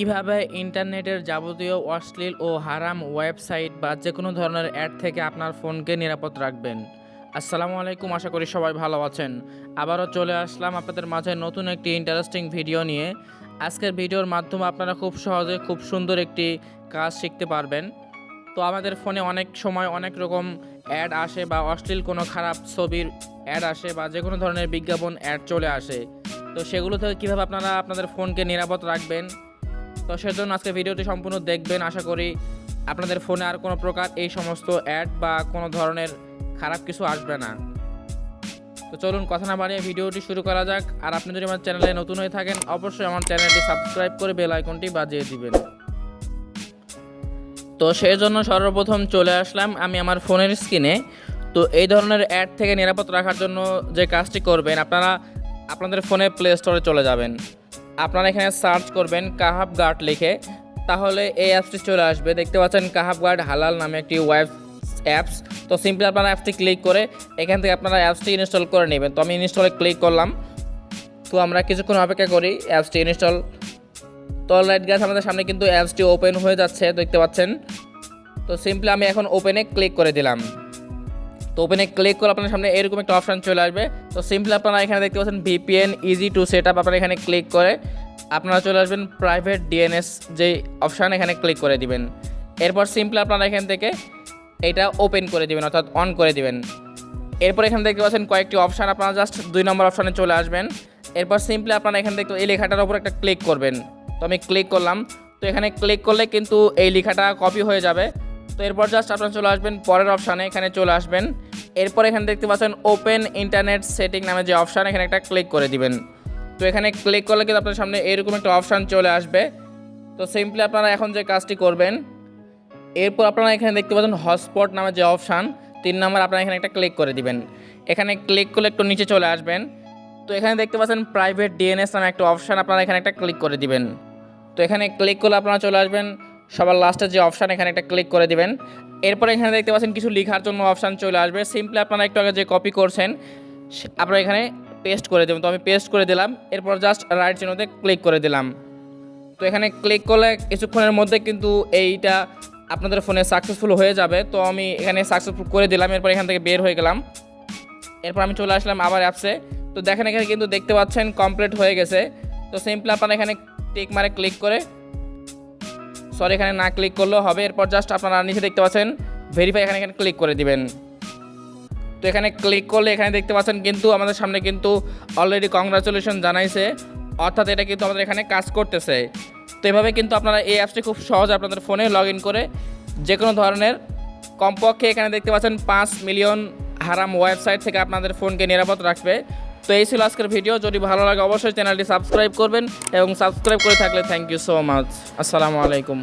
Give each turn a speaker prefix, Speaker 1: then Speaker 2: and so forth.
Speaker 1: কীভাবে ইন্টারনেটের যাবতীয় অশ্লীল ও হারাম ওয়েবসাইট বা যে কোনো ধরনের অ্যাড থেকে আপনার ফোনকে নিরাপদ রাখবেন। আসসালামু আলাইকুম, আশা করি সবাই ভালো আছেন। আবারও চলে আসলাম আপনাদের মাঝে নতুন একটি ইন্টারেস্টিং ভিডিও নিয়ে। আজকের ভিডিওর মাধ্যমে আপনারা খুব সহজে খুব সুন্দর একটি কাজ শিখতে পারবেন। তো আমাদের ফোনে অনেক সময় অনেক রকম অ্যাড আসে বা অশ্লীল কোনো খারাপ ছবির অ্যাড আসে বা যে কোনো ধরনের বিজ্ঞাপন অ্যাড চলে আসে। তো সেগুলো থেকে কীভাবে আপনারা আপনাদের ফোনকে নিরাপদ রাখবেন তো সেজন্য আজকে ভিডিওটি সম্পূর্ণ দেখবেন। আশা করি আপনাদের ফোনে আর কোনো প্রকার এই সমস্ত অ্যাড বা কোনো ধরনের খারাপ কিছু আসবে না। তো চলুন কথা না বাড়িয়ে ভিডিওটি শুরু করা যাক। আর আপনি যদি আমার চ্যানেলে নতুন হয়ে থাকেন, অবশ্যই আমার চ্যানেলটি সাবস্ক্রাইব করে বেল আইকনটি বাজিয়ে দিবেন। তো সেই জন্য সর্বপ্রথম চলে আসলাম আমি আমার ফোনের স্ক্রিনে। তো এই ধরনের অ্যাড থেকে নিরাপদ রাখার জন্য যে কাজটি করবেন, আপনারা আপনাদের ফোনে প্লে স্টোরে চলে যাবেন। আপনারা এখানে সার্চ করবেন কাহাব গার্ড লিখে, তাহলে এই অ্যাপসটি চলে আসবে। দেখতে পাচ্ছেন কাহাব গার্ড হালাল নামে একটি ওয়েব অ্যাপস তো সিম্পলি আপনারা অ্যাপসটি ক্লিক করে এখান থেকে আপনারা অ্যাপসটি ইনস্টল করে নেবেন। তো আমি ইনস্টলে ক্লিক করলাম। তো আমরা কিছুক্ষণ অপেক্ষা করি অ্যাপসটি ইনস্টল তো লাইট গ্যাস আমাদের সামনে কিন্তু অ্যাপসটি ওপেন হয়ে যাচ্ছে, দেখতে পাচ্ছেন। তো সিম্পলি আমি এখন ওপেনে ক্লিক করে দিলাম। তো ওপেনে ক্লিক করে আপনার সামনে এরকম একটা অপশান চলে আসবে। তো সিম্পলি আপনারা এখানে দেখতে পাচ্ছেন VPN easy to set up আপনারা এখানে ক্লিক করে আপনারা চলে আসবেন প্রাইভেট ডিএনএস যে অপশান এখানে ক্লিক করে দিবেন। এরপর সিম্পলি আপনারা এখান থেকে এটা ওপেন করে দিবেন, অর্থাৎ অন করে দিবেন। এরপর এখানে দেখতে পাচ্ছেন কয়েকটি অপশান আপনারা জাস্ট দুই নম্বর অপশানে চলে আসবেন। এরপর সিম্পলি আপনারা এখানে দেখতে এই লেখাটার উপর একটা ক্লিক করবেন। তো আমি ক্লিক করলাম। তো এখানে ক্লিক করলে কিন্তু এই লেখাটা কপি হয়ে যাবে। তো এরপর জাস্ট আপনারা চলে আসবেন পরের অপশানে এখানে চলে আসবেন। এরপর এখানে দেখতে পাচ্ছেন ওপেন ইন্টারনেট সেটিং নামে যে অপশান এখানে একটা ক্লিক করে দিবেন। তো এখানে ক্লিক করলে কিন্তু আপনার সামনে এরকম একটা অপশান চলে আসবে। তো সিম্পলি আপনারা এখন যে কাজটি করবেন, এরপর আপনারা এখানে দেখতে পাচ্ছেন হটস্পট নামে যে অপশান তিন নম্বর আপনারা এখানে একটা ক্লিক করে দিবেন। এখানে ক্লিক করলে একটু নিচে চলে আসবেন। তো এখানে দেখতে পাচ্ছেন প্রাইভেট ডিএনএস নামে একটা অপশান আপনারা এখানে একটা ক্লিক করে দিবেন। তো এখানে ক্লিক করলে আপনারা চলে আসবেন। সবার লাস্টের যে অপশান এখানে একটা ক্লিক করে দিবেন। এরপর এখানে দেখতে পাচ্ছেন কিছু লেখার জন্য অপশান চলে আসবে। সিম্পলি আপনারা একটু আগে যে কপি করছেন আপনারা এখানে পেস্ট করে দেবেন। তো আমি পেস্ট করে দিলাম, এরপর জাস্ট রাইট চিহ্নতে ক্লিক করে দিলাম। তো এখানে ক্লিক করলে কিছুক্ষণের মধ্যে কিন্তু এইটা আপনাদের ফোনে সাকসেসফুল হয়ে যাবে। তো আমি এখানে সাকসেসফুল করে দিলাম, এরপর এখান থেকে বের হয়ে গেলাম। এরপর আমি চলে আসলাম আবার অ্যাপসে তো দেখেন এখানে কিন্তু দেখতে পাচ্ছেন কমপ্লিট হয়ে গেছে। তো সিম্পলি আপনারা এখানে টিক মারে ক্লিক করে সরি এখানে না ক্লিক করলেও হবে। এরপর জাস্ট আপনারা নিচে দেখতে পাচ্ছেন ভেরিফাই এখানে এখানে ক্লিক করে দিবেন। তো এখানে ক্লিক করলে এখানে দেখতে পাচ্ছেন কিন্তু আমাদের সামনে কিন্তু অলরেডি কংগ্রাচুলেশন জানাইছে। অর্থাৎ এটা কিন্তু আমাদের এখানে কাজ করতেছে। তো এভাবে কিন্তু আপনারা এই অ্যাপসটি খুব সহজে আপনাদের ফোনে লগ ইন করে যে কোনো ধরনের কমপক্ষে এখানে দেখতে পাচ্ছেন পাঁচ মিলিয়ন হারাম ওয়েবসাইট থেকে আপনাদের ফোনকে নিরাপদ রাখবে। তো এই ছিল আজকের ভিডিও। যদি ভালো লাগে, অবশ্যই চ্যানেলটি সাবস্ক্রাইব করবেন এবং সাবস্ক্রাইব করে থাকলে। Thank you so much. আসসালামু আলাইকুম।